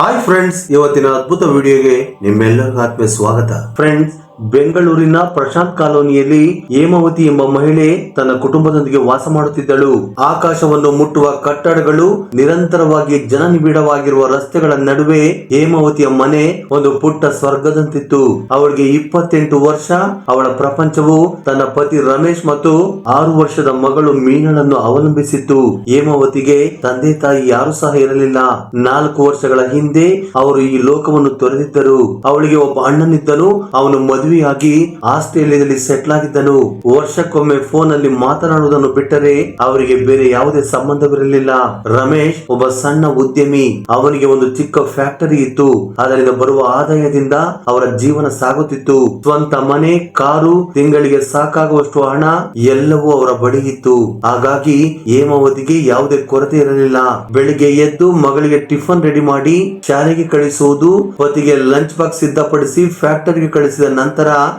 Hi friends ಇವತ್ತಿನ ಅದ್ಭುತ ವಿಡಿಯೋಗೆ ನಿಮ್ಮೆಲ್ಲರಿಗೂ ಆತ್ಮೀಯ ಸ್ವಾಗತ. ಫ್ರೆಂಡ್ಸ್ ಬೆಂಗಳೂರಿನ ಪ್ರಶಾಂತ್ ಕಾಲೋನಿಯಲ್ಲಿ ಹೇಮಾವತಿ ಎಂಬ ಮಹಿಳೆ ತನ್ನ ಕುಟುಂಬದೊಂದಿಗೆ ವಾಸ ಮಾಡುತ್ತಿದ್ದಳು. ಆಕಾಶವನ್ನು ಮುಟ್ಟುವ ಕಟ್ಟಡಗಳು ನಿರಂತರವಾಗಿ ಜನನಿಬಿಡವಾಗಿರುವ ರಸ್ತೆಗಳ ನಡುವೆ ಹೇಮಾವತಿಯ ಮನೆ ಒಂದು ಪುಟ್ಟ ಸ್ವರ್ಗದಂತಿತ್ತು. ಅವಳಿಗೆ ಇಪ್ಪತ್ತೆಂಟು ವರ್ಷ. ಅವಳ ಪ್ರಪಂಚವು ತನ್ನ ಪತಿ ರಮೇಶ್ ಮತ್ತು ಆರು ವರ್ಷದ ಮಗಳು ಮೀನಳನ್ನು ಅವಲಂಬಿಸಿತ್ತು. ಹೇಮಾವತಿಗೆ ತಂದೆ ತಾಯಿ ಯಾರು ಸಹ ಇರಲಿಲ್ಲ. ನಾಲ್ಕು ವರ್ಷಗಳ ಹಿಂದೆ ಅವರು ಈ ಲೋಕವನ್ನು ತೊರೆದಿದ್ದರು. ಅವಳಿಗೆ ಒಬ್ಬ ಅಣ್ಣನಿದ್ದನು. ಅವನು ಮದುವೆಯಾಗಿ ಆಸ್ಟ್ರೇಲಿಯಾದಲ್ಲಿ ಸೆಟ್ಲ್ ಆಗಿದ್ದನು. ವರ್ಷಕ್ಕೊಮ್ಮೆ ಫೋನ್ ಅಲ್ಲಿ ಮಾತನಾಡುವುದನ್ನು ಬಿಟ್ಟರೆ ಅವರಿಗೆ ಬೇರೆ ಯಾವುದೇ ಸಂಬಂಧವಿರಲಿಲ್ಲ. ರಮೇಶ್ ಒಬ್ಬ ಸಣ್ಣ ಉದ್ಯಮಿ. ಅವನಿಗೆ ಒಂದು ಚಿಕ್ಕ ಫ್ಯಾಕ್ಟರಿ ಇತ್ತು. ಅದರಿಂದ ಬರುವ ಆದಾಯದಿಂದ ಅವರ ಜೀವನ ಸಾಗುತ್ತಿತ್ತು. ಸ್ವಂತ ಮನೆ, ಕಾರು, ತಿಂಗಳಿಗೆ ಸಾಕಾಗುವಷ್ಟು ಹಣ ಎಲ್ಲವೂ ಅವರ ಬಳಿ ಇತ್ತು. ಹಾಗಾಗಿ ಹೇಮಾವತಿಗೆ ಯಾವುದೇ ಕೊರತೆ ಇರಲಿಲ್ಲ. ಬೆಳಿಗ್ಗೆ ಎದ್ದು ಮಗಳಿಗೆ ಟಿಫನ್ ರೆಡಿ ಮಾಡಿ ಶಾಲೆಗೆ ಕಳಿಸುವುದು, ಪತಿಗೆ ಲಂಚ್ ಬಾಕ್ಸ್ ಸಿದ್ಧಪಡಿಸಿ ಫ್ಯಾಕ್ಟರಿಗೆ ಕಳಿಸಿದ ನಂತರ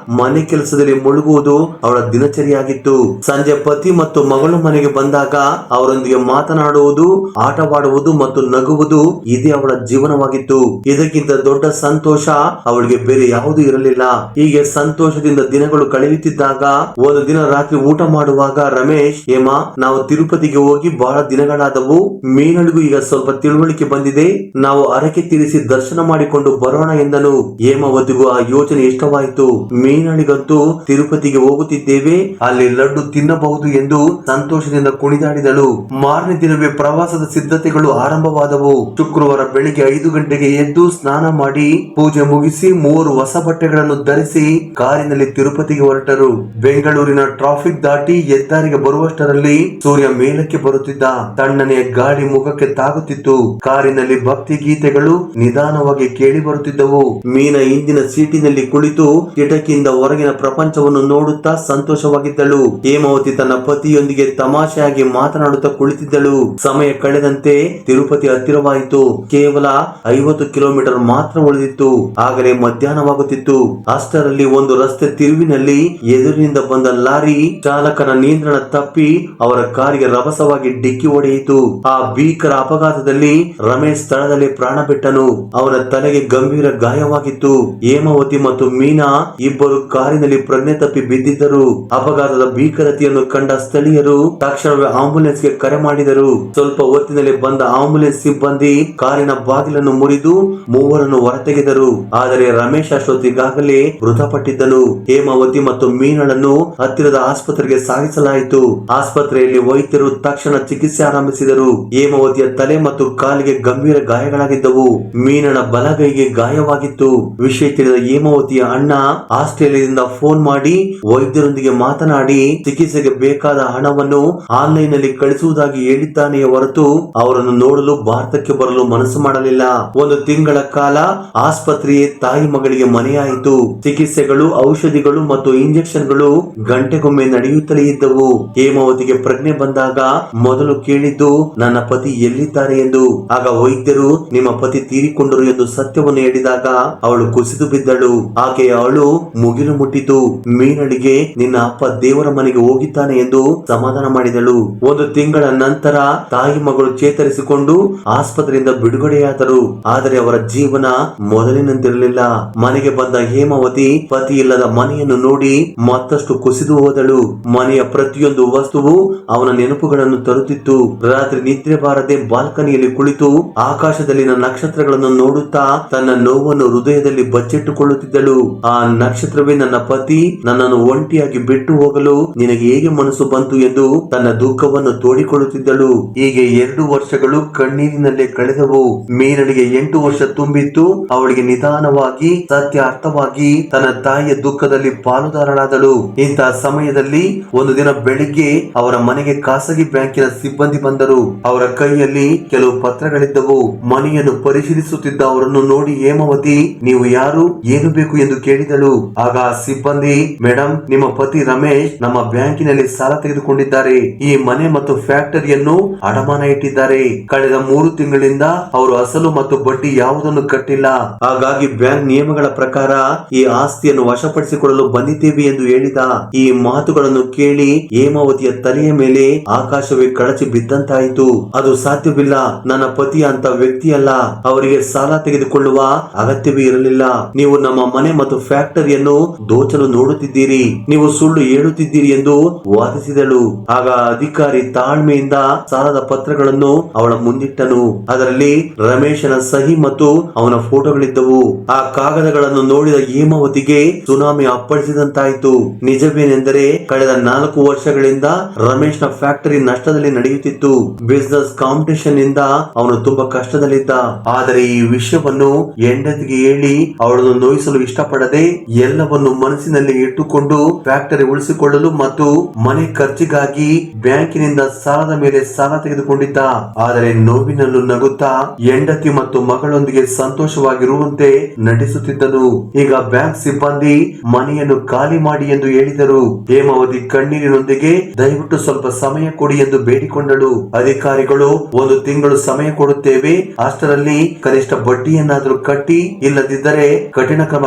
ಮನೆ ಕೆಲಸದಲ್ಲಿ ಮುಳುಗುವುದು ಅವಳ ದಿನಚರಿಯಾಗಿತ್ತು. ಸಂಜೆ ಪತಿ ಮತ್ತು ಮಗಳು ಮನೆಗೆ ಬಂದಾಗ ಅವರೊಂದಿಗೆ ಮಾತನಾಡುವುದು, ಆಟವಾಡುವುದು ಮತ್ತು ನಗುವುದು ಇದೇ ಅವಳ ಜೀವನವಾಗಿತ್ತು. ಇದಕ್ಕಿಂತ ದೊಡ್ಡ ಸಂತೋಷ ಅವಳಿಗೆ ಬೇರೆ ಯಾವುದು ಇರಲಿಲ್ಲ. ಹೀಗೆ ಸಂತೋಷದಿಂದ ದಿನಗಳು ಕಳೆಯುತ್ತಿದ್ದಾಗ ಒಂದು ದಿನ ರಾತ್ರಿ ಊಟ ಮಾಡುವಾಗ ರಮೇಶ್, ಹೇಮಾ, ನಾವು ತಿರುಪತಿಗೆ ಹೋಗಿ ಬಹಳ ದಿನಗಳಾದವು. ಮೀನಳಿಗೂ ಈಗ ಸ್ವಲ್ಪ ತಿಳುವಳಿಕೆ ಬಂದಿದೆ. ನಾವು ಅರಕೆ ತೀರಿಸಿ ದರ್ಶನ ಮಾಡಿಕೊಂಡು ಬರೋಣ ಎಂದನು. ಹೇಮಾವತಿಗೂ ಆ ಯೋಚನೆ ಇಷ್ಟವಾಯಿತು. ಮೀನಳಿಗಂತೂ ತಿರುಪತಿಗೆ ಹೋಗುತ್ತಿದ್ದೇವೆ. ಅಲ್ಲಿ ಲಡ್ಡು ತಿನ್ನಬಹುದು ಎಂದು ಸಂತೋಷದಿಂದ ಕುಣಿದಾಡಿದಳು. ಮಾರನೇ ದಿನವೇ ಪ್ರವಾಸದ ಸಿದ್ಧತೆಗಳು ಆರಂಭವಾದವು. ಶುಕ್ರವಾರ ಬೆಳಿಗ್ಗೆ ಐದು ಗಂಟೆಗೆ ಎದ್ದು ಸ್ನಾನ ಮಾಡಿ ಪೂಜೆ ಮುಗಿಸಿ ಮೂರು ಹೊಸ ಬಟ್ಟೆಗಳನ್ನು ಧರಿಸಿ ಕಾರಿನಲ್ಲಿ ತಿರುಪತಿಗೆ ಹೊರಟರು. ಬೆಂಗಳೂರಿನ ಟ್ರಾಫಿಕ್ ದಾಟಿ ಹೆದ್ದಾರಿಗೆ ಬರುವಷ್ಟರಲ್ಲಿ ಸೂರ್ಯ ಮೇಲಕ್ಕೆ ಬರುತ್ತಿದ್ದ. ತಣ್ಣನೆಯ ಗಾಳಿ ಮುಖಕ್ಕೆ ತಾಗುತ್ತಿತ್ತು. ಕಾರಿನಲ್ಲಿ ಭಕ್ತಿ ಗೀತೆಗಳು ನಿಧಾನವಾಗಿ ಕೇಳಿ ಬರುತ್ತಿದ್ದವು. ಮೀನ ಹಿಂದಿನ ಸೀಟಿನಲ್ಲಿ ಕುಳಿತು ಕಿಟಕಿಯಿಂದ ಹೊರಗಿನ ಪ್ರಪಂಚವನ್ನು ನೋಡುತ್ತಾ ಸಂತೋಷವಾಗಿದ್ದಳು. ಹೇಮಾವತಿ ತನ್ನ ಪತಿಯೊಂದಿಗೆ ತಮಾಷೆಯಾಗಿ ಮಾತನಾಡುತ್ತಾ ಕುಳಿತಿದ್ದಳು. ಸಮಯ ಕಳೆದಂತೆ ತಿರುಪತಿ ಹತ್ತಿರವಾಯಿತು. ಕೇವಲ ಐವತ್ತು ಕಿಲೋಮೀಟರ್ ಮಾತ್ರ ಉಳಿದಿತ್ತು. ಆಗಲೇ ಮಧ್ಯಾಹ್ನವಾಗುತ್ತಿತ್ತು. ಅಷ್ಟರಲ್ಲಿ ಒಂದು ರಸ್ತೆ ತಿರುವಿನಲ್ಲಿ ಎದುರಿನಿಂದ ಬಂದ ಲಾರಿ ಚಾಲಕನ ನಿಯಂತ್ರಣ ತಪ್ಪಿ ಅವರ ಕಾರಿಗೆ ರಭಸವಾಗಿ ಡಿಕ್ಕಿ ಹೊಡೆಯಿತು. ಆ ಭೀಕರ ಅಪಘಾತದಲ್ಲಿ ರಮೇಶ್ ಸ್ಥಳದಲ್ಲಿ ಪ್ರಾಣ ಬಿಟ್ಟನು. ಅವನ ತಲೆಗೆ ಗಂಭೀರ ಗಾಯವಾಗಿತ್ತು. ಹೇಮಾವತಿ ಮತ್ತು ಮೀನಾ ಇಬ್ಬರು ಕಾರಿನಲ್ಲಿ ಪ್ರಜ್ಞೆ ತಪ್ಪಿ ಬಿದ್ದಿದ್ದರು. ಅಪಘಾತದ ಭೀಕರತೆಯನ್ನು ಕಂಡ ಸ್ಥಳೀಯರು ತಕ್ಷಣವೇ ಆಂಬುಲೆನ್ಸ್ಗೆ ಕರೆ ಮಾಡಿದರು. ಸ್ವಲ್ಪ ಹೊತ್ತಿನಲ್ಲಿ ಬಂದ ಆಂಬುಲೆನ್ಸ್ ಸಿಬ್ಬಂದಿ ಕಾರಿನ ಬಾಗಿಲನ್ನು ಮುರಿದು ಮೂವರನ್ನು ಹೊರತೆಗೆದರು. ಆದರೆ ರಮೇಶ್ ಅಷ್ಟೊತ್ತಿಗಾಗಲೇ ಮೃತಪಟ್ಟಿದ್ದನು. ಹೇಮಾವತಿ ಮತ್ತು ಮೀನಳನ್ನು ಹತ್ತಿರದ ಆಸ್ಪತ್ರೆಗೆ ಸಾಗಿಸಲಾಯಿತು. ಆಸ್ಪತ್ರೆಯಲ್ಲಿ ವೈದ್ಯರು ತಕ್ಷಣ ಚಿಕಿತ್ಸೆ ಆರಂಭಿಸಿದರು. ಹೇಮಾವತಿಯ ತಲೆ ಮತ್ತು ಕಾಲಿಗೆ ಗಂಭೀರ ಗಾಯಗಳಾಗಿದ್ದವು. ಮೀನಳ ಬಲಗೈಗೆ ಗಾಯವಾಗಿತ್ತು. ವಿಷಯ ತಿಳಿದ ಹೇಮಾವತಿಯ ಅಣ್ಣ ಆಸ್ಟ್ರೇಲಿಯಾದಿಂದ ಫೋನ್ ಮಾಡಿ ವೈದ್ಯರೊಂದಿಗೆ ಮಾತನಾಡಿ ಚಿಕಿತ್ಸೆಗೆ ಬೇಕಾದ ಹಣವನ್ನು ಆನ್ಲೈನ್ನಲ್ಲಿ ಕಳಿಸುವುದಾಗಿ ಹೇಳಿದ್ದಾನೆಯೇ ಹೊರತು ಅವರನ್ನು ನೋಡಲು ಭಾರತಕ್ಕೆ ಬರಲು ಮನಸ್ಸು ಮಾಡಲಿಲ್ಲ. ಒಂದು ತಿಂಗಳ ಕಾಲ ಆಸ್ಪತ್ರೆಯೇ ತಾಯಿ ಮಗಳಿಗೆ ಮನೆಯಾಯಿತು. ಚಿಕಿತ್ಸೆಗಳು, ಔಷಧಿಗಳು ಮತ್ತು ಇಂಜೆಕ್ಷನ್ಗಳು ಗಂಟೆಗೊಮ್ಮೆ ನಡೆಯುತ್ತಲೇ ಇದ್ದವು. ಹೇಮಾವತಿಗೆ ಪ್ರಜ್ಞೆ ಬಂದಾಗ ಮೊದಲು ಕೇಳಿದ್ದು, ನನ್ನ ಪತಿ ಎಲ್ಲಿದ್ದಾರೆ? ಎಂದು. ಆಗ ವೈದ್ಯರು, ನಿಮ್ಮ ಪತಿ ತೀರಿಕೊಂಡರು ಎಂದು ಸತ್ಯವನ್ನು ಹೇಳಿದಾಗ ಅವಳು ಕುಸಿದು ಬಿದ್ದಳು. ಆಕೆಯ ಅಳು ಮುಗಿಲು ಮುಟ್ಟಿತು. ಮೀನಳಿಗೆ, ನಿನ್ನ ಅಪ್ಪ ದೇವರ ಮನೆಗೆ ಹೋಗಿದ್ದಾನೆ ಎಂದು ಸಮಾಧಾನ ಮಾಡಿದಳು. ಒಂದು ತಿಂಗಳ ನಂತರ ತಾಯಿ ಮಗಳು ಚೇತರಿಸಿಕೊಂಡು ಆಸ್ಪತ್ರೆಯಿಂದ ಬಿಡುಗಡೆಯಾದರು. ಆದರೆ ಅವರ ಜೀವನ ಮೊದಲಿನಂತಿರಲಿಲ್ಲ. ಮನೆಗೆ ಬಂದ ಹೇಮಾವತಿ ಪತಿ ಇಲ್ಲದ ಮನೆಯನ್ನು ನೋಡಿ ಮತ್ತಷ್ಟು ಕುಸಿದು ಹೋದಳು. ಮನೆಯ ಪ್ರತಿಯೊಂದು ವಸ್ತುವು ಅವನ ನೆನಪುಗಳನ್ನು ತರುತ್ತಿತ್ತು. ರಾತ್ರಿ ನಿದ್ರೆ ಬಾರದೆ ಬಾಲ್ಕನಿಯಲ್ಲಿ ಕುಳಿತು ಆಕಾಶದಲ್ಲಿನ ನಕ್ಷತ್ರಗಳನ್ನು ನೋಡುತ್ತಾ ತನ್ನ ನೋವನ್ನು ಹೃದಯದಲ್ಲಿ ಬಚ್ಚಿಟ್ಟುಕೊಳ್ಳುತ್ತಿದ್ದಳು. ಆ ನಕ್ಷತ್ರವೇ ನನ್ನ ಪತಿ, ನನ್ನನ್ನು ಒಂಟಿಯಾಗಿ ಬಿಟ್ಟು ಹೋಗಲು ನಿನಗೆ ಹೇಗೆ ಮನಸ್ಸು ಬಂತು ಎಂದು ತನ್ನ ದುಃಖವನ್ನು ತೋಡಿಕೊಳ್ಳುತ್ತಿದ್ದಳು. ಹೀಗೆ ಎರಡು ವರ್ಷಗಳು ಕಣ್ಣೀರಿನಲ್ಲೇ ಕಳೆದವು. ಮೀನಳಿಗೆ ಎಂಟು ವರ್ಷ ತುಂಬಿತ್ತು. ಅವಳಿಗೆ ನಿಧಾನವಾಗಿ ಸತ್ಯ ಅರ್ಥವಾಗಿ ತನ್ನ ತಾಯಿಯ ದುಃಖದಲ್ಲಿ ಪಾಲುದಾರಳಾದಳು. ಇಂತಹ ಸಮಯದಲ್ಲಿ ಒಂದು ದಿನ ಬೆಳಿಗ್ಗೆ ಅವರ ಮನೆಗೆ ಖಾಸಗಿ ಬ್ಯಾಂಕಿನ ಸಿಬ್ಬಂದಿ ಬಂದರು. ಅವರ ಕೈಯಲ್ಲಿ ಕೆಲವು ಪತ್ರಗಳಿದ್ದವು. ಮನೆಯನ್ನು ಪರಿಶೀಲಿಸುತ್ತಿದ್ದ ಅವರನ್ನು ನೋಡಿ ಹೇಮಾವತಿ, ನೀವು ಯಾರು? ಏನು ಬೇಕು? ಎಂದು ಕೇಳಿದಳು. ಹೇಳಿದಳು ಆಗ ಸಿಬ್ಬಂದಿ ಮೇಡಮ್ ನಿಮ್ಮ ಪತಿ ರಮೇಶ್ ನಮ್ಮ ಬ್ಯಾಂಕಿನಲ್ಲಿ ಸಾಲ ತೆಗೆದುಕೊಂಡಿದ್ದಾರೆ. ಈ ಮನೆ ಮತ್ತು ಫ್ಯಾಕ್ಟರಿಯನ್ನು ಅಡಮಾನ ಇಟ್ಟಿದ್ದಾರೆ. ಕಳೆದ ಮೂರು ತಿಂಗಳಿಂದ ಅವರು ಅಸಲು ಮತ್ತು ಬಡ್ಡಿ ಯಾವುದನ್ನು ಕಟ್ಟಿಲ್ಲ. ಹಾಗಾಗಿ ಬ್ಯಾಂಕ್ ನಿಯಮಗಳ ಪ್ರಕಾರ ಈ ಆಸ್ತಿಯನ್ನು ವಶಪಡಿಸಿಕೊಳ್ಳಲು ಬಂದಿದ್ದೇವೆ ಎಂದು ಹೇಳಿದ ಈ ಮಾತುಗಳನ್ನು ಕೇಳಿ ಹೇಮಾವತಿಯ ತಲೆಯ ಮೇಲೆ ಆಕಾಶವೇ ಕಳಚಿ ಬಿದ್ದಂತಾಯಿತು. ಅದು ಸಾಧ್ಯವಿಲ್ಲ. ನನ್ನ ಪತಿ ಅಂತ ವ್ಯಕ್ತಿಯಲ್ಲ. ಅವರಿಗೆ ಸಾಲ ತೆಗೆದುಕೊಳ್ಳುವ ಅಗತ್ಯವೇ ಇರಲಿಲ್ಲ. ನೀವು ನಮ್ಮ ಮನೆ ಮತ್ತು ಫ್ಯಾಕ್ಟರಿಯನ್ನು ದೋಚಲು ನೋಡುತ್ತಿದ್ದೀರಿ, ನೀವು ಸುಳ್ಳು ಹೇಳುತ್ತಿದ್ದೀರಿ ಎಂದು ವಾದಿಸಿದಳು. ಆಗ ಅಧಿಕಾರಿ ತಾಳ್ಮೆಯಿಂದ ಸಾಲದ ಪತ್ರಗಳನ್ನು ಅವಳ ಮುಂದಿಟ್ಟನು. ಅದರಲ್ಲಿ ರಮೇಶನ ಸಹಿ ಮತ್ತು ಅವನ ಫೋಟೋಗಳಿದ್ದವು. ಆ ಕಾಗದಗಳನ್ನು ನೋಡಿದ ಹೇಮಾವತಿಗೆ ಸುನಾಮಿ ಅಪ್ಪಳಿಸಿದಂತಾಯಿತು. ನಿಜವೇನೆಂದರೆ, ಕಳೆದ ನಾಲ್ಕು ವರ್ಷಗಳಿಂದ ರಮೇಶ್ನ ಫ್ಯಾಕ್ಟರಿ ನಷ್ಟದಲ್ಲಿ ನಡೆಯುತ್ತಿತ್ತು. ಬಿಸ್ನೆಸ್ ಕಾಂಪಿಟೇಷನ್ ಇಂದ ಅವನು ತುಂಬಾ ಕಷ್ಟದಲ್ಲಿದ್ದ. ಆದರೆ ಈ ವಿಷಯವನ್ನು ಹೆಂಡತಿಗೆ ಹೇಳಿ ಅವಳನ್ನು ನೋಯಿಸಲು ಇಷ್ಟಪಡದೆ ಎಲ್ಲವನ್ನು ಮನಸ್ಸಿನಲ್ಲಿ ಇಟ್ಟುಕೊಂಡು ಫ್ಯಾಕ್ಟರಿ ಉಳಿಸಿಕೊಳ್ಳಲು ಮತ್ತು ಮನೆ ಖರ್ಚಿಗಾಗಿ ಬ್ಯಾಂಕಿನಿಂದ ಸಾಲದ ಮೇಲೆ ಸಾಲ ತೆಗೆದುಕೊಂಡಿದ್ದ. ಆದರೆ ನೋವಿನಲ್ಲೂ ನಗುತ್ತಾ ಹೆಂಡತಿ ಮತ್ತು ಮಗಳೊಂದಿಗೆ ಸಂತೋಷವಾಗಿರುವಂತೆ ನಟಿಸುತ್ತಿದ್ದನು ಈಗ ಬ್ಯಾಂಕ್ ಸಿಬ್ಬಂದಿ ಮನೆಯನ್ನು ಖಾಲಿ ಮಾಡಿ ಎಂದು ಹೇಳಿದರು. ಹೇಮಾವತಿ ಕಣ್ಣೀರಿನೊಂದಿಗೆ, ದಯವಿಟ್ಟು ಸ್ವಲ್ಪ ಸಮಯ ಕೊಡಿ ಎಂದು ಬೇಡಿಕೊಂಡಳು. ಅಧಿಕಾರಿಗಳು, ಒಂದು ತಿಂಗಳು ಸಮಯ ಕೊಡುತ್ತೇವೆ. ಅಷ್ಟರಲ್ಲಿ ಕನಿಷ್ಠ ಬಡ್ಡಿಯನ್ನಾದರೂ ಕಟ್ಟಿ, ಇಲ್ಲದಿದ್ದರೆ ಕಠಿಣ ಕ್ರಮ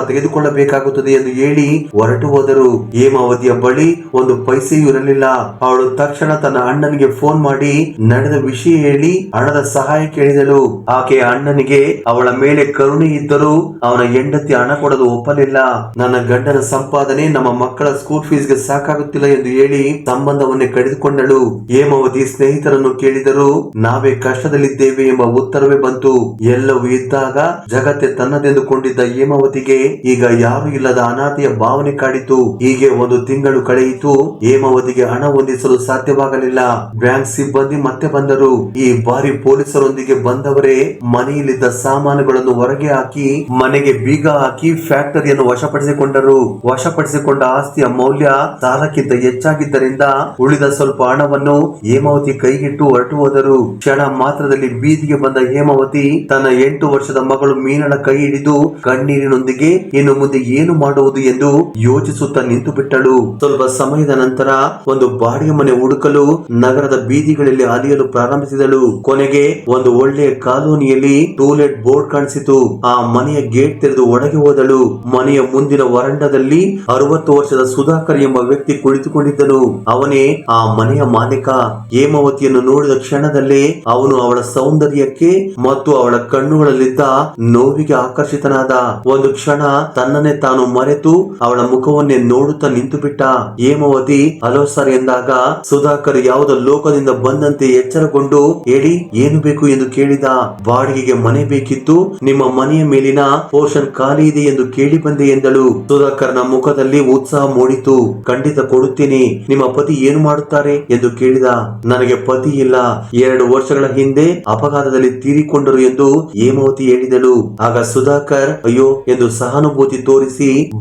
ತೆಗೆದುಕೊಳ್ಳಬೇಕಾಗುತ್ತದೆ ಎಂದು ಹೇಳಿ ಹೊರಟು ಹೋದರು. ಹೇಮಾವತಿಯ ಬಳಿ ಒಂದು ಪೈಸೆಯೂ ಇರಲಿಲ್ಲ. ಅವಳು ತಕ್ಷಣ ತನ್ನ ಅಣ್ಣನಿಗೆ ಫೋನ್ ಮಾಡಿ ನಡೆದ ವಿಷಯ ಹೇಳಿ ಹಣದ ಸಹಾಯ ಕೇಳಿದಳು. ಆಕೆಯ ಅಣ್ಣನಿಗೆ ಅವಳ ಮೇಲೆ ಕರುಣೆ ಇದ್ದರೂ ಅವನ ಹೆಂಡತಿ ಹಣ ಕೊಡಲು ಒಪ್ಪಲಿಲ್ಲ. ನನ್ನ ಗಂಡನ ಸಂಪಾದನೆ ನಮ್ಮ ಮಕ್ಕಳ ಸ್ಕೂಲ್ ಫೀಸ್ಗೆ ಸಾಕಾಗುತ್ತಿಲ್ಲ ಎಂದು ಹೇಳಿ ಸಂಬಂಧವನ್ನೇ ಕಡಿದುಕೊಂಡಳು ಹೇಮಾವತಿ ಸ್ನೇಹಿತರನ್ನು ಕೇಳಿದರು ನಾವೇ ಕಷ್ಟದಲ್ಲಿದ್ದೇವೆ ಎಂಬ ಉತ್ತರವೇ ಬಂತು. ಎಲ್ಲವೂ ಇದ್ದಾಗ ಜಗತ್ತೇ ತನ್ನದೆಂದುಕೊಂಡಿದ್ದ ಹೇಮಾವತಿಗೆ ಈಗ ಯಾರು ಇಲ್ಲದ ಅನಾಥೆಯ ಭಾವನೆ ಕಾಡಿತು. ಹೀಗೆ ಒಂದು ತಿಂಗಳು ಕಳೆಯಿತು. ಹೇಮಾವತಿಗೆ ಹಣ ಹೊಂದಿಸಲು ಸಾಧ್ಯವಾಗಲಿಲ್ಲ. ಬ್ಯಾಂಕ್ ಸಿಬ್ಬಂದಿ ಮತ್ತೆ ಬಂದರು. ಈ ಬಾರಿ ಪೊಲೀಸರೊಂದಿಗೆ ಬಂದವರೇ ಮನೆಯಲ್ಲಿದ್ದ ಸಾಮಾನುಗಳನ್ನು ಹೊರಗೆ ಹಾಕಿ, ಮನೆಗೆ ಬೀಗ ಹಾಕಿ ಫ್ಯಾಕ್ಟರಿಯನ್ನು ವಶಪಡಿಸಿಕೊಂಡರು. ವಶಪಡಿಸಿಕೊಂಡ ಆಸ್ತಿಯ ಮೌಲ್ಯ ಸಾಲಕ್ಕಿಂತ ಹೆಚ್ಚಾಗಿದ್ದರಿಂದ ಉಳಿದ ಸ್ವಲ್ಪ ಹಣವನ್ನು ಹೇಮಾವತಿ ಕೈಗಿಟ್ಟು ಹೊರಟು ಹೋದರು. ಕ್ಷಣ ಮಾತ್ರದಲ್ಲಿ ಬೀದಿಗೆ ಬಂದ ಹೇಮಾವತಿ ತನ್ನ ಎಂಟು ವರ್ಷದ ಮಗಳು ಮೀನಳ ಕೈ ಹಿಡಿದು ಕಣ್ಣೀರಿನೊಂದಿಗೆ ಇನ್ನು ಮುಂದೆ ಏನು ಮಾಡುವುದು ಎಂದು ಯೋಚಿಸುತ್ತಾ ನಿಂತು ಬಿಟ್ಟಳು ಸ್ವಲ್ಪ ಸಮಯದ ನಂತರ ಒಂದು ಬಾಡಿಗೆ ಮನೆ ಹುಡುಕಲು ನಗರದ ಬೀದಿಗಳಲ್ಲಿ ಅಲಿಯಲು ಪ್ರಾರಂಭಿಸಿದಳು. ಕೊನೆಗೆ ಒಂದು ಒಳ್ಳೆಯ ಕಾಲೋನಿಯಲ್ಲಿ ಟೂಲೆಟ್ ಬೋರ್ಡ್ ಕಾಣಿಸಿತು. ಆ ಮನೆಯ ಗೇಟ್ ತೆರೆದು ಒಳಗೆ ಹೋದಳು. ಮನೆಯ ಮುಂದಿನ ವರಂಡದಲ್ಲಿ ಅರವತ್ತು ವರ್ಷದ ಸುಧಾಕರ್ ಎಂಬ ವ್ಯಕ್ತಿ ಕುಳಿತುಕೊಂಡಿದ್ದನು. ಅವನೇ ಆ ಮನೆಯ ಮಾಲೀಕ. ಹೇಮಾವತಿಯನ್ನು ನೋಡಿದ ಕ್ಷಣದಲ್ಲೇ ಅವನು ಅವಳ ಸೌಂದರ್ಯಕ್ಕೆ ಮತ್ತು ಅವಳ ಕಣ್ಣುಗಳಲ್ಲಿದ್ದ ನೋವಿಗೆ ಆಕರ್ಷಿತನಾದ. ಒಂದು ಕ್ಷಣ ತನ್ನನ್ನೇ ತಾನು ಮರೆತು ಅವಳ ಮುಖವನ್ನೇ ನೋಡುತ್ತಾ ನಿಂತು ಬಿಟ್ಟ ಹೇಮವತಿ. ಹಲೋ ಸರ್ ಎಂದಾಗ ಸುಧಾಕರ್ ಯಾವುದೋ ಲೋಕದಿಂದ ಬಂದಂತೆ ಎಚ್ಚರಗೊಂಡು ಹೇಳಿ, ಏನು ಬೇಕು ಎಂದು ಕೇಳಿದ. ಬಾಡಿಗೆಗೆ ಮನೆ ಬೇಕಿತ್ತು, ನಿಮ್ಮ ಮನೆಯ ಮೇಲಿನ ಪೋರ್ಷನ್ ಖಾಲಿ ಇದೆ ಎಂದು ಕೇಳಿ ಬಂದೆ ಎಂದಳು. ಸುಧಾಕರ್ನ ಮುಖದಲ್ಲಿ ಉತ್ಸಾಹ ಮೂಡಿತು. ಖಂಡಿತ ಕೊಡುತ್ತೇನೆ. ನಿಮ್ಮ ಪತಿ ಏನು ಮಾಡುತ್ತಾರೆ ಎಂದು ಕೇಳಿದ. ನನಗೆ ಪತಿ ಇಲ್ಲ. ಎರಡು ವರ್ಷಗಳ ಹಿಂದೆ ಅಪಘಾತದಲ್ಲಿ ತೀರಿಕೊಂಡರು ಎಂದು ಹೇಮವತಿ ಹೇಳಿದಳು. ಆಗ ಸುಧಾಕರ್, ಅಯ್ಯೋ, ಎಂದು ಸಹಾನುಭೂತಿ ತೋರಿಸಿ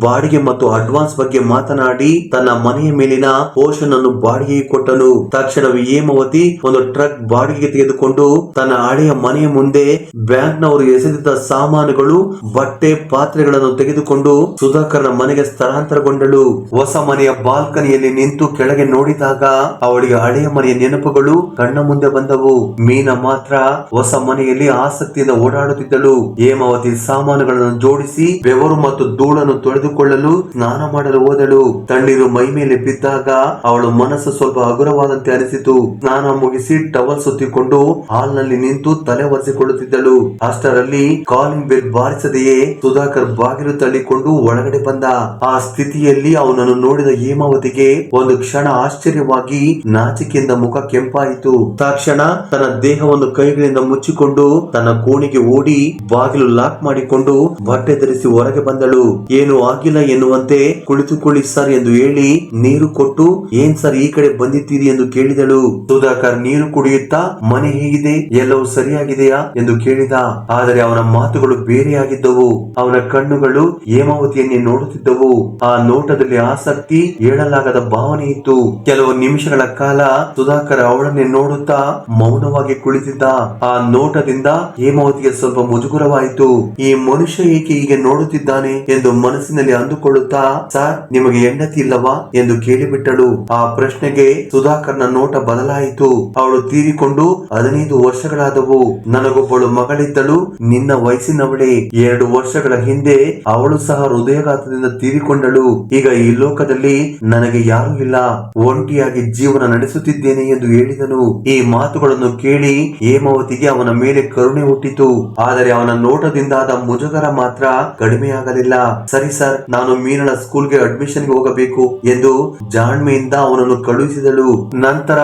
ಬಾಡಿಗೆ ಮತ್ತು ಅಡ್ವಾನ್ಸ್ ಬಗ್ಗೆ ಮಾತನಾಡಿ ತನ್ನ ಮನೆಯ ಮೇಲಿನ ಪೋರ್ಷನ್ ಅನ್ನು ಬಾಡಿಗೆ ಕೊಟ್ಟನು. ತಕ್ಷಣವೇ ಹೇಮಾವತಿ ಒಂದು ಟ್ರಕ್ ಬಾಡಿಗೆಗೆ ತೆಗೆದುಕೊಂಡು ತನ್ನ ಹಳೆಯ ಮನೆಯ ಮುಂದೆ ಬ್ಯಾಂಕ್ ನವರು ಎಸೆದಿದ್ದ ಸಾಮಾನುಗಳು, ಬಟ್ಟೆ, ಪಾತ್ರೆಗಳನ್ನು ತೆಗೆದುಕೊಂಡು ಸುಧಾಕರ್ನ ಮನೆಗೆ ಸ್ಥಳಾಂತರಗೊಂಡಳು. ಹೊಸ ಮನೆಯ ಬಾಲ್ಕನಿಯಲ್ಲಿ ನಿಂತು ಕೆಳಗೆ ನೋಡಿದಾಗ ಅವಳಿಗೆ ಹಳೆಯ ಮನೆಯ ನೆನಪುಗಳು ಕಣ್ಣ ಮುಂದೆ ಬಂದವು. ಮೀನ ಮಾತ್ರ ಹೊಸ ಮನೆಯಲ್ಲಿ ಆಸಕ್ತಿಯಿಂದ ಓಡಾಡುತ್ತಿದ್ದಳು. ಹೇಮಾವತಿ ಸಾಮಾನುಗಳನ್ನು ಜೋಡಿಸಿ ಬೆವರು ಮತ್ತು ಧೂಳನ್ನು ತೊಳೆದುಕೊಳ್ಳಲು ಸ್ನಾನ ಮಾಡಲು ಹೋದಳು. ತಣ್ಣೀರು ಮೈ ಮೇಲೆ ಬಿದ್ದಾಗ ಅವಳು ಮನಸ್ಸು ಸ್ವಲ್ಪ ಹಗುರವಾದಂತೆ ಅನಿಸಿತು. ಸ್ನಾನ ಮುಗಿಸಿ ಟವಲ್ ಸುತ್ತಿಕೊಂಡು ಹಾಲ್ನಲ್ಲಿ ನಿಂತು ತಲೆ ಒರೆಸಿಕೊಳ್ಳುತ್ತಿದ್ದಳು. ಅಷ್ಟರಲ್ಲಿ ಕಾಲಿಂಗ್ ಬೆಲ್ ಬಾರಿಸದೆಯೇ ಸುಧಾಕರ್ ಬಾಗಿಲು ತಳ್ಳಿಕೊಂಡು ಒಳಗಡೆ ಬಂದ. ಆ ಸ್ಥಿತಿಯಲ್ಲಿ ಅವನನ್ನು ನೋಡಿದ ಹೇಮಾವತಿಗೆ ಒಂದು ಕ್ಷಣ ಆಶ್ಚರ್ಯವಾಗಿ ನಾಚಿಕೆಯಿಂದ ಮುಖ ಕೆಂಪಾಯಿತು. ತಕ್ಷಣ ತನ್ನ ದೇಹವನ್ನು ಕೈಗಳಿಂದ ಮುಚ್ಚಿಕೊಂಡು ತನ್ನ ಕೋಣೆಗೆ ಓಡಿ ಬಾಗಿಲು ಲಾಕ್ ಮಾಡಿಕೊಂಡು ಬಟ್ಟೆ ಧರಿಸಿ ಹೊರಗೆ ಬಂದಳು. ಏನು ಆಗಿಲ್ಲ ಎನ್ನುವಂತೆ ಕುಳಿತುಕೊಳ್ಳಿ ಸರ್ ಎಂದು ಹೇಳಿ ನೀರು ಕೊಟ್ಟು, ಏನ್ ಸರ್ ಈ ಕಡೆ ಬಂದಿದ್ದೀರಿ? ಎಂದು ಕೇಳಿದಳು. ಸುಧಾಕರ್, ನೀರು ಕುಡಿಯುತ್ತಾ? ಮನೆ ಹೇಗಿದೆ? ಎಲ್ಲವೂ ಸರಿಯಾಗಿದೆಯಾ? ಎಂದು ಕೇಳಿದ. ಆದರೆ ಅವನ ಮಾತುಗಳು ಬೇರೆಯಾಗಿದ್ದವು. ಅವನ ಕಣ್ಣುಗಳು ಹೇಮಾವತಿಯನ್ನೇ ನೋಡುತ್ತಿದ್ದವು. ಆ ನೋಟದಲ್ಲಿ ಆಸಕ್ತಿ ಹೇಳಲಾಗದ ಭಾವನೆ ಇತ್ತು. ಕೆಲವು ನಿಮಿಷಗಳ ಕಾಲ ಸುಧಾಕರ್ ಅವಳನ್ನೇ ನೋಡುತ್ತಾ ಮೌನವಾಗಿ ಕುಳಿತಿದ್ದ. ಆ ನೋಟದಿಂದ ಹೇಮಾವತಿಗೆ ಸ್ವಲ್ಪ ಮುಜುಗುರವಾಯಿತು. ಈ ಮನುಷ್ಯ ಏಕೆ ಹೀಗೆ ನೋಡುತ್ತಿದ್ದಾನೆ? ಎಂದು ಮನಸ್ಸಿನಲ್ಲಿ ಅಂದುಕೊಳ್ಳುತ್ತಾ, ಸರ್, ನಿಮಗೆ ಹೆಂಡತಿ ಇಲ್ಲವಾ? ಎಂದು ಕೇಳಿಬಿಟ್ಟಳು. ಆ ಪ್ರಶ್ನೆಗೆ ಸುಧಾಕರ್ನ ನೋಟ ಬದಲಾಯಿತು. ಅವಳು ತೀರಿಕೊಂಡು, ಹದಿನೈದು ವರ್ಷಗಳಾದವು. ನನಗೊಬ್ಬಳು ಮಗಳಿದ್ದಳು. ನಿನ್ನ ವಯಸ್ಸಿನವಳೇ. ಎರಡು ವರ್ಷಗಳ ಹಿಂದೆ ಅವಳು ಸಹ ಹೃದಯಘಾತದಿಂದ ತೀರಿಕೊಂಡಳು. ಈಗ ಈ ಲೋಕದಲ್ಲಿ ನನಗೆ ಯಾರೂ ಇಲ್ಲ. ಒಂಟಿಯಾಗಿ ಜೀವನ ನಡೆಸುತ್ತಿದ್ದೇನೆ ಎಂದು ಹೇಳಿದನು. ಈ ಮಾತುಗಳನ್ನು ಕೇಳಿ ಹೇಮಾವತಿಗೆ ಅವನ ಮೇಲೆ ಕರುಣೆ ಹುಟ್ಟಿತು. ಆದರೆ ಅವನ ನೋಟದಿಂದಾದ ಮುಜುಗರ ಮಾತ್ರ ಕಡಿಮೆಯಾಗಲಿಲ್ಲ. ಸರಿ ಸರ್, ನಾನು ಮೀನಳ ಸ್ಕೂಲ್ಗೆ ಅಡ್ಮಿಷನ್ಗೆ ಹೋಗಬೇಕು ಎಂದು ಜಾಣ್ಮೆಯಿಂದ ಅವನನ್ನು ಕಳುಹಿಸಿದಳು. ನಂತರ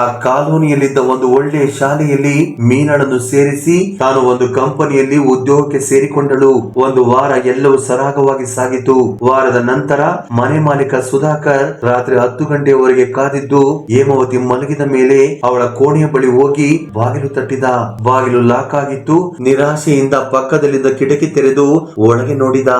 ಆ ಕಾಲೋನಿಯಲ್ಲಿದ್ದ ಒಂದು ಒಳ್ಳೆಯ ಶಾಲೆಯಲ್ಲಿ ಮೀನಳನ್ನು ಸೇರಿಸಿ ತಾನು ಒಂದು ಕಂಪನಿಯಲ್ಲಿ ಉದ್ಯೋಗಕ್ಕೆ ಸೇರಿಕೊಂಡಳು. ಒಂದು ವಾರ ಎಲ್ಲವೂ ಸರಾಗವಾಗಿ ಸಾಗಿತು. ವಾರದ ನಂತರ ಮನೆ ಮಾಲೀಕ ಸುಧಾಕರ್ ರಾತ್ರಿ ಹತ್ತು ಗಂಟೆಯವರೆಗೆ ಕಾದಿದ್ದು ಹೇಮಾವತಿ ಮಲಗಿದ ಮೇಲೆ ಅವಳ ಕೋಣೆಯ ಬಳಿ ಹೋಗಿ ಬಾಗಿಲು ತಟ್ಟಿದ. ಬಾಗಿಲು ಲಾಕ್ ಆಗಿತ್ತು. ನಿರಾಶೆಯಿಂದ ಪಕ್ಕದಲ್ಲಿದ್ದ ಕಿಟಕಿ ತೆರೆದು ಒಳಗೆ ನೋಡಿದ.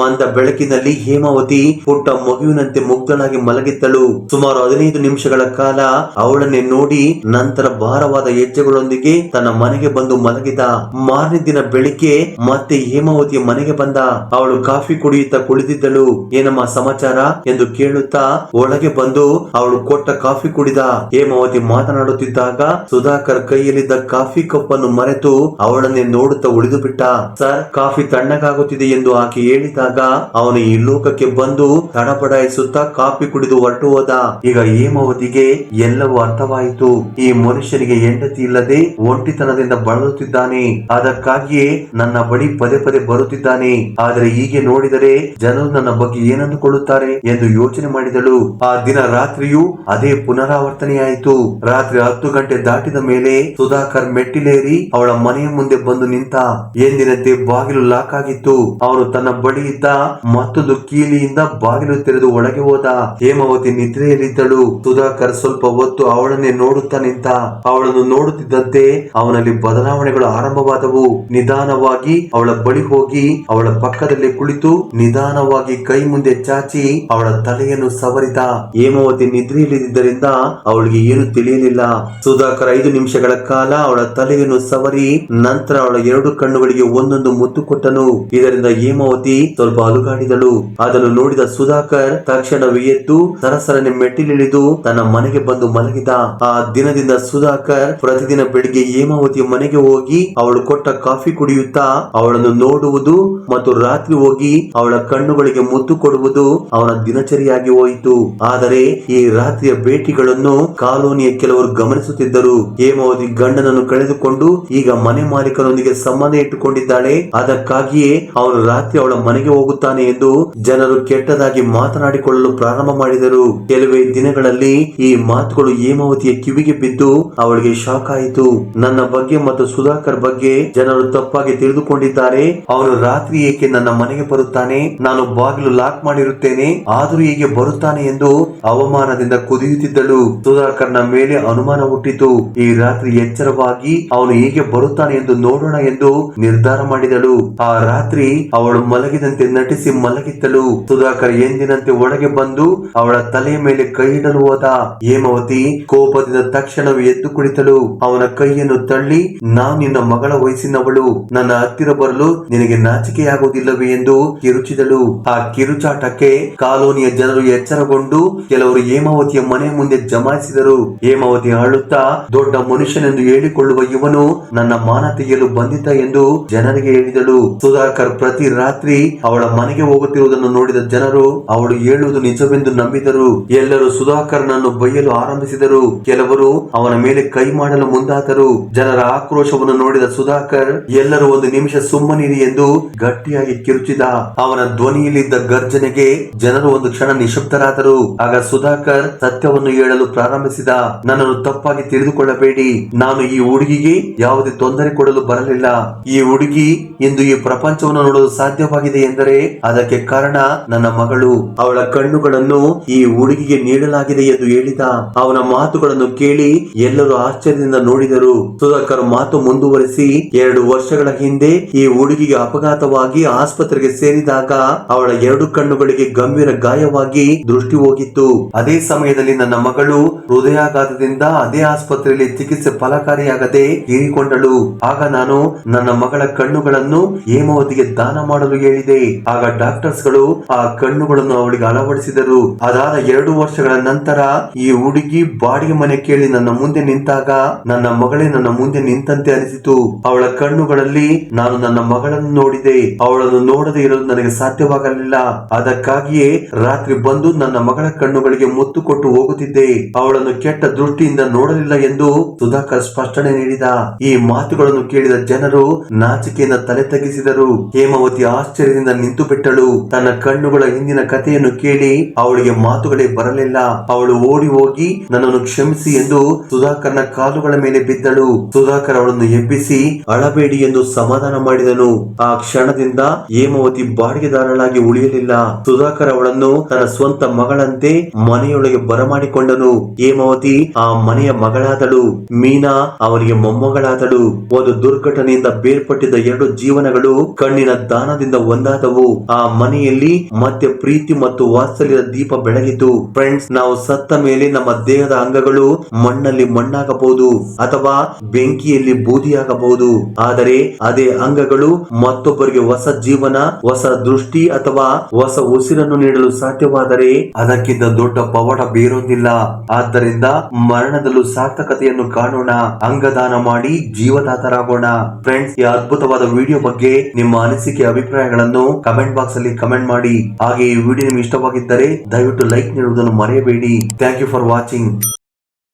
ಮಂದ ಬೆಳಕಿನಲ್ಲಿ ಹೇಮಾವತಿ ಪುಟ್ಟ ಮಗುವಿನಂತೆ ಮುಗ್ಧಳಾಗಿ ಮಲಗಿದ್ದಳು. ಸುಮಾರು ಹದಿನೈದು ನಿಮಿಷಗಳ ಕಾಲ ಅವಳನ್ನೇ ನೋಡಿ ನಂತರ ಭಾರವಾದ ಹೆಜ್ಜೆಗಳೊಂದಿಗೆ ತನ್ನ ಮನೆಗೆ ಬಂದು ಮಲಗಿದ. ಮಾರನೇ ದಿನ ಬೆಳಿಗ್ಗೆ ಮತ್ತೆ ಹೇಮಾವತಿಯ ಮನೆಗೆ ಬಂದ. ಅವಳು ಕಾಫಿ ಕುಡಿಯುತ್ತಾ ಕುಳಿತಿದ್ದಳು. ಏನಮ್ಮ ಸಮಾಚಾರ ಎಂದು ಕೇಳುತ್ತಾ ಒಳಗೆ ಬಂದು ಅವಳು ಕೊಟ್ಟ ಕಾಫಿ ಕುಡಿದ. ಹೇಮಾವತಿ ಮಾತನಾಡುತ್ತಿದ್ದಾಗ ಸುಧಾಕರ್ ಕೈಯಲ್ಲಿದ್ದ ಕಾಫಿ ಕಪ್ ಅನ್ನು ಮರೆತು ಅವಳನ್ನೇ ನೋಡುತ್ತಾ ಉಳಿದು ಬಿಟ್ಟ ಸರ್, ಕಾಫಿ ತಣ್ಣಗಾಗುತ್ತಿದೆ ಎಂದು ಆಕೆ ಹೇಳಿದಾಗ ಅವನು ಈ ಲೋಕಕ್ಕೆ ಬಂದು ತಡಬಡಾಯಿಸುತ್ತಾ ಕಾಫಿ ಕುಡಿದು ಹೊರಟು ಹೋದ. ಈಗ ಹೇಮಾವತಿಗೆ ಎಲ್ಲವೂ ಅರ್ಥವಾಯಿತು. ಈ ಮನುಷ್ಯನಿಗೆ ಹೆಂಡತಿ ಇಲ್ಲದೆ ಒಂಟಿತನದಿಂದ ಬಳಲುತ್ತಿದ್ದಾನೆ. ಅದಕ್ಕಾಗಿಯೇ ನನ್ನ ಬಳಿ ಪದೇ ಪದೇ ಬರುತ್ತಿದ್ದಾನೆ. ಆದರೆ ಹೀಗೆ ನೋಡಿದರೆ ಜನರು ನನ್ನ ಬಗ್ಗೆ ಏನಂದುಕೊಳ್ಳುತ್ತಾರೆ ಎಂದು ಯೋಚನೆ ಮಾಡಿದಳು. ಆ ದಿನ ರಾತ್ರಿಯೂ ಅದೇ ಪುನರಾವರ್ತನೆಯಾಯಿತು. ರಾತ್ರಿ ಹತ್ತು ಗಂಟೆ ದಾಟಿದ ಮೇಲೆ ಸುಧಾಕರ್ ಮೆಟ್ಟಿಲೇರಿ ಅವಳ ಮನೆಯ ಮುಂದೆ ಬಂದು ನಿಂತ. ಎಂದಿನಂತೆ ಬಾಗಿಲು ಲಾಕ್ ಆಗಿತ್ತು. ಅವನು ತನ್ನ ಬಳಿ ಇದ್ದ ಮತ್ತೊಂದು ಕೀಲಿಯಿಂದ ಬಾಗಿಲು ತೆರೆದು ಒಳಗೆ ಹೋದ ಹೇಮಾವತಿ ನಿದ್ರೆಯಲ್ಲಿದ್ದಳು. ಸುಧಾಕರ್ ಸ್ವಲ್ಪ ಹೊತ್ತು ಅವಳನ್ನೇ ನೋಡುತ್ತಾ ನಿಂತ, ಅವಳನ್ನು ನೋಡುತ್ತಿದ್ದಂತೆ ಅವನಲ್ಲಿ ಬದಲಾವಣೆಗಳು ಆರಂಭವಾದವು. ನಿಧಾನವಾಗಿ ಅವಳ ಬಳಿ ಹೋಗಿ ಅವಳ ಪಕ್ಕದಲ್ಲಿ ಕುಳಿತು ನಿಧಾನವಾಗಿ ಕೈ ಮುಂದೆ ಚಾಚಿ ಅವಳ ತಲೆಯನ್ನು ಸವರಿದ. ಹೇಮಾವತಿ ನಿದ್ರೆಯಲ್ಲಿದ್ದರಿಂದ ಅವಳಿಗೆ ಏನು ತಿಳಿಯಲಿಲ್ಲ. ಸುಧಾಕರ್ ಐದು ನಿಮಿಷಗಳ ಕಾಲ ಅವಳ ತಲೆಯನ್ನು ಸವರಿ, ನಂತರ ಅವಳ ಎರಡು ಕಣ್ಣುಗಳಿಗೆ ಒಂದೊಂದು ಮುತ್ತು ಕೊಟ್ಟನು. ಇದರಿಂದ ಹೇಮಾವತಿ ಸ್ವಲ್ಪ ಅಲುಗಾಡಿದಳು ಅದನ್ನು ನೋಡಿದ ಸುಧಾಕರ್ ತಕ್ಷಣವೇ ಎದ್ದು ಸರಸರನೆ ಮೆಟ್ಟಿಲಿಳಿದು ತನ್ನ ಮನೆಗೆ ಬಂದು ಮಲಗಿದ. ಆ ದಿನದಿಂದ ಸುಧಾಕರ್ ಪ್ರತಿದಿನ ಬೆಳಿಗ್ಗೆ ಹೇಮಾವತಿಯ ಮನೆಗೆ ಹೋಗಿ ಅವಳು ಕೊಟ್ಟ ಕಾಫಿ ಕುಡಿಯುತ್ತಾ ಅವಳನ್ನು ನೋಡುವುದು ಮತ್ತು ರಾತ್ರಿ ಹೋಗಿ ಅವಳ ಕಣ್ಣುಗಳಿಗೆ ಮುದ್ದು ಕೊಡುವುದು ಅವನ ದಿನಚರಿಯಾಗಿ ಹೋಯಿತು. ಆದರೆ ಈ ರಾತ್ರಿಯ ಭೇಟಿಗಳನ್ನು ಕಾಲೋನಿಯ ಕೆಲವರು ಗಮನಿಸುತ್ತಿದ್ದರು. ಹೇಮಾವತಿ ಗಂಡನನ್ನು ಕಳೆದುಕೊಂಡು ಈಗ ಮನೆ ಮಾಲೀಕನೊಂದಿಗೆ ಸಂಬಂಧ ಇಟ್ಟುಕೊಂಡಿದ್ದಾಳೆ. ಅದಕ್ಕಾಗಿಯೇ ಅವನು ರಾತ್ರಿ ಅವಳ ಮನೆಗೆ ಹೋಗುತ್ತಾನೆ ಎಂದು ಜನರು ಕೆಟ್ಟದಾಗಿ ಮಾತನಾಡಿಕೊಳ್ಳಲು ಪ್ರಾರಂಭ ಮಾಡಿದರು. ಕೆಲವೇ ದಿನಗಳಲ್ಲಿ ಈ ಮಾತುಗಳು ಹೇಮಾವತಿಯ ಕಿವಿಗೆ ಬಿದ್ದು ಅವಳಿಗೆ ಶಾಕ್ ಆಯಿತು. ನನ್ನ ಬಗ್ಗೆ ಮತ್ತು ಸುಧಾಕರ್ ಬಗ್ಗೆ ಜನರು ತಪ್ಪಾಗಿ ತಿಳಿದುಕೊಂಡಿದ್ದಾರೆ. ಅವನು ರಾತ್ರಿ ಏಕೆ ನನ್ನ ಮನೆಗೆ ಬರುತ್ತಾನೆ? ನಾನು ಬಾಗಿಲು ಲಾಕ್ ಮಾಡಿರುತ್ತೇನೆ. ಆದರೂ ಹೀಗೆ ಬರುತ್ತಾನೆ ಎಂದು ಅವಮಾನದಿಂದ ಕುದಿಯುತ್ತಿದ್ದಳು. ಸುಧಾಕರ್ನ ಮೇಲೆ ಅನುಮಾನ ಹುಟ್ಟಿತು. ಈ ರಾತ್ರಿ ಎಚ್ಚರವಾಗಿ ಅವನು ಹೇಗೆ ಬರುತ್ತಾನೆ ಎಂದು ನೋಡೋಣ ಎಂದು ನಿರ್ಧಾರ ಮಾಡಿದಳು. ಆ ರಾತ್ರಿ ಅವಳು ಮಲಗಿದಂತೆ ನಟಿಸಿ ಮಲಗಿದ್ದಳು. ಸುಧಾಕರ್ ಎಂದಿನಂತೆ ಒಳಗೆ ಬಂದು ಅವಳ ತಲೆಯ ಮೇಲೆ ಕೈ ಇಡಲು ಹೋದ. ಹೇಮಾವತಿ ಕೋಪದಿಂದ ತಕ್ಷಣವೇ ಎದ್ದು ಕುಳಿತಳು. ಅವನ ಕೈಯನ್ನು ತಳ್ಳಿ, ನಾನು ನಿನ್ನ ಮಗಳ ವಯಸ್ಸಿನವಳು. ನನ್ನ ಹತ್ತಿರ ಬರಲು ನಿನಗೆ ನಾಚಿಕೆಯಾಗುವುದಿಲ್ಲವೇ ಎಂದು ಕಿರುಚಿದಳು. ಆ ಕಿರುಚಾಟಕ್ಕೆ ಕಾಲೋನಿಯ ಜನರು ಎಚ್ಚರಗೊಂಡು ಕೆಲವರು ಹೇಮಾವತಿಯ ಮನೆ ಮುಂದೆ ಜಮಾಯಿಸಿದರು. ಹೇಮಾವತಿ ಅಳುತ್ತಾ, ದೊಡ್ಡ ಮನುಷ್ಯನೆಂದು ಹೇಳಿಕೊಳ್ಳುವ ಇವನು ನನ್ನ ಮಾನ ತೆಗೆಯಲು ಬಂದಿದ್ದ ಎಂದು ಜನರಿಗೆ ಹೇಳಿದಳು. ಸುಧಾಕರ್ ಪ್ರತಿ ರಾತ್ರಿ ಅವಳ ಮನೆಗೆ ಹೋಗುತ್ತಿರುವುದನ್ನು ನೋಡಿದ ಜನರು, ಅವಳು ಹೇಳುವುದು ನಿಜವೆಂದು ನಂಬಿದರು. ಎಲ್ಲರೂ ಸುಧಾಕರ್ನನ್ನು ಬೈಯಲು ಆರಂಭಿಸಿದರು. ಕೆಲವರು ಅವನ ಮೇಲೆ ಕೈ ಮಾಡಲು ಮುಂದಾದರು. ಜನರ ಆಕ್ರೋಶವನ್ನು ನೋಡಿದ ಸುಧಾಕರ್, ಎಲ್ಲರೂ ಒಂದು ನಿಮಿಷ ಸುಮ್ಮನಿರಿ ಎಂದು ಗಟ್ಟಿಯಾಗಿ ಕಿರುಚಿದ. ಅವನ ಧ್ವನಿಯಲ್ಲಿದ್ದ ಗರ್ಜನೆಗೆ ಜನರು ಒಂದು ಕ್ಷಣ ನಿಶಬ್ದರಾದರು. ಆಗ ಸುಧಾಕರ್ ಸತ್ಯವನ್ನು ಹೇಳಲು ಪ್ರಾರಂಭಿಸಿದ. ನನ್ನನ್ನು ತಪ್ಪಾಗಿ ತಿಳಿದುಕೊಳ್ಳಬೇಡಿ. ನಾನು ಈ ಹುಡುಗಿಗೆ ಯಾವುದೇ ತೊಂದರೆ ಕೊಡಲು ಬರಲಿಲ್ಲ. ಈ ಹುಡುಗಿ ಇಂದು ಈ ಪ್ರಪಂಚವನ್ನು ನೋಡಲು ಸಾಧ್ಯವಾಗಿದೆ ಎಂದರೆ ಅದಕ್ಕೆ ಕಾರಣ ನನ್ನ ಮಗಳು ಅವಳ ಕಣ್ಣುಗಳನ್ನು ಈ ಹುಡುಗಿಗೆ ನೀಡಲಾಗಿದೆ ಎಂದು ಹೇಳಿದ. ಅವನ ಮಾತುಗಳನ್ನು ಕೇಳಿ ಎಲ್ಲರೂ ಆಶ್ಚರ್ಯದಿಂದ ನೋಡಿದರು. ಸುಧಾಕರ್ ಮಾತು ಮುಂದುವರಿಸಿ ಎರಡು ವರ್ಷಗಳ ಹಿಂದೆ ಈ ಹುಡುಗಿಗೆ ಅಪಘಾತವಾಗಿ ಆಸ್ಪತ್ರೆಗೆ ಸೇರಿದಾಗ ಅವಳ ಎರಡು ಕಣ್ಣುಗಳಿಗೆ ಗಂಭೀರ ಗಾಯವಾಗಿ ದೃಷ್ಟಿ ಹೋಗಿತ್ತು. ಅದೇ ಸಮಯದಲ್ಲಿ ನನ್ನ ಮಗಳು ಹೃದಯಾಘಾತದಿಂದ ಅದೇ ಆಸ್ಪತ್ರೆಯಲ್ಲಿ ಚಿಕಿತ್ಸೆ ಫಲಕಾರಿಯಾಗದೆ ಹೀರಿಕೊಂಡಳು. ಆಗ ನಾನು ನನ್ನ ಮಗಳ ಕಣ್ಣುಗಳನ್ನು ಹೇಮಾವತಿಗೆ ದಾನ ಮಾಡಲು ಹೇಳಿದೆ. ಆಗ ಡಾಕ್ಟರ್ಸ್ಗಳು ಆ ಕಣ್ಣುಗಳನ್ನು ಅವಳಿಗೆ ಅಳವಡಿಸಿದರು. ಅದಾದ ಎರಡು ವರ್ಷಗಳ ನಂತರ ಈ ಹುಡುಗಿ ಬಾಡಿಗೆ ಮನೆ ಕೇಳಿ ನನ್ನ ಮುಂದೆ ನಿಂತಾಗ ನನ್ನ ಮಗಳೇ ನನ್ನ ಮುಂದೆ ನಿಂತಂತೆ ಅನಿಸಿತು. ಅವಳ ಕಣ್ಣುಗಳಲ್ಲಿ ನಾನು ನನ್ನ ಮಗಳನ್ನು ನೋಡಿದೆ. ಅವಳನ್ನು ನೋಡದೆ ಇರಲು ನನಗೆ ಸಾಧ್ಯವಾಗಲಿಲ್ಲ. ಅದಕ್ಕಾಗಿಯೇ ರಾತ್ರಿ ಬಂದು ನನ್ನ ಮಗಳ ಕಣ್ಣುಗಳಿಗೆ ಮುತ್ತು ಕೊಟ್ಟು ಹೋಗುತ್ತಿದ್ದೆ. ಅವಳನ್ನು ಕೆಟ್ಟ ದೃಷ್ಟಿಯಿಂದ ನೋಡಲಿಲ್ಲ ಎಂದು ಸುಧಾಕರ್ ಸ್ಪಷ್ಟನೆ ನೀಡಿದ. ಈ ಮಾತುಗಳನ್ನು ಕೇಳಿದ ಜನರು ನಾಚಿಕೆಯಿಂದ ತಲೆ ತಗ್ಗಿಸಿದರು. ಹೇಮಾವತಿ ಆಶ್ಚರ್ಯದಿಂದ ನಿಂತು ಬಿಟ್ಟಳು ತನ್ನ ಕಣ್ಣುಗಳ ಹಿಂದಿನ ಕಥೆಯನ್ನು ಕೇಳಿ ಅವಳಿಗೆ ಮಾತುಗಳೇ ಬರಲಿಲ್ಲ. ಅವಳು ಓಡಿ ಹೋಗಿ, ನನ್ನನ್ನು ಕ್ಷಮಿಸಿ ಎಂದು ಸುಧಾಕರ್ನ ಕಾಲುಗಳ ಮೇಲೆ ಬಿದ್ದಳು. ಸುಧಾಕರ್ ಅವಳನ್ನು ಎಬ್ಬಿಸಿ, ಅಳಬೇಡಿ ಎಂದು ಸಮಾಧಾನ ಮಾಡಿದನು. ಆ ಕ್ಷಣದಿಂದ ಹೇಮಾವತಿ ಬಾಡಿಗೆದಾರಳಾಗಿ ಉಳಿಯಲಿಲ್ಲ. ಸುಧಾಕರ್ ಅವಳನ್ನು ತನ್ನ ಸ್ವಂತ ಮಗಳಂತೆ ಮನೆಯೊಳಗೆ ಬರಮಾಡಿಕೊಂಡನು. ಹೇಮಾವತಿ ಆ ಮನೆಯ ಮಗಳಾದಳು. ಮೀನಾ ಅವರಿಗೆ ಮೊಮ್ಮಗಳಾದಳು. ಒಂದು ದುರ್ಘಟನೆಯಿಂದ ಬೇರ್ಪಟ್ಟಿದ್ದ ಎರಡು ಜೀವನಗಳು ಕಣ್ಣಿನ ದಾನದಿಂದ ಒಂದಾದವು. ಆ ಮನೆಯಲ್ಲಿ ಮತ್ತೆ ಪ್ರೀತಿ ಮತ್ತು ವಾತ್ಸಲ್ಯದ ದೀಪ ಬೆಳಗಿತು. ಫ್ರೆಂಡ್ಸ್ ನಾವು ಸತ್ತ ಮೇಲೆ ನಮ್ಮ ದೇಹದ ಅಂಗಗಳು ಮಣ್ಣಲ್ಲಿ ಮಣ್ಣಾಗಬಹುದು ಅಥವಾ ಬೆಂಕಿಯಲ್ಲಿ ಬೂದಿಯಾಗಬಹುದು. ಆದರೆ ಅದೇ ಅಂಗಗಳು ಮತ್ತೊಬ್ಬರಿಗೆ ಹೊಸ ಜೀವನ, ಹೊಸ ದೃಷ್ಟಿ ಅಥವಾ ಹೊಸ ಉಸಿರನ್ನು ನೀಡಲು ಸಾಧ್ಯವಾದರೆ ಅದಕ್ಕಿಂತ ದೊಡ್ಡ ಪವಾಡ ಬೇರೊಂದಿಲ್ಲ. ಆದ್ದರಿಂದ ಮರಣದಲ್ಲೂ ಸಾರ್ಥಕತೆಯನ್ನು ಕಾಣೋಣ. ಅಂಗದಾನ ಮಾಡಿ ಜೀವದಾತರಾಗೋಣ. ಫ್ರೆಂಡ್ಸ್ ಈ ಅದ್ಭುತವಾದ ವಿಡಿಯೋ ಬಗ್ಗೆ ನಿಮ್ಮ ಅನಿಸಿಕೆ, ಅಭಿಪ್ರಾಯಗಳನ್ನು ಕಮೆಂಟ್ ಬಾಕ್ಸ್ ಅಲ್ಲಿ ಕಮೆಂಟ್ ಮಾಡಿ ಹಾಗೆ ಈ ವಿಡಿಯೋ ನಿಮ್ಗೆ ಇಷ್ಟವಾಗಿದ್ದರೆ ದಯವಿಟ್ಟು ಲೈಕ್ ನೀಡುವುದನ್ನು ಮರೆಯಬೇಡಿ. Thank you for watching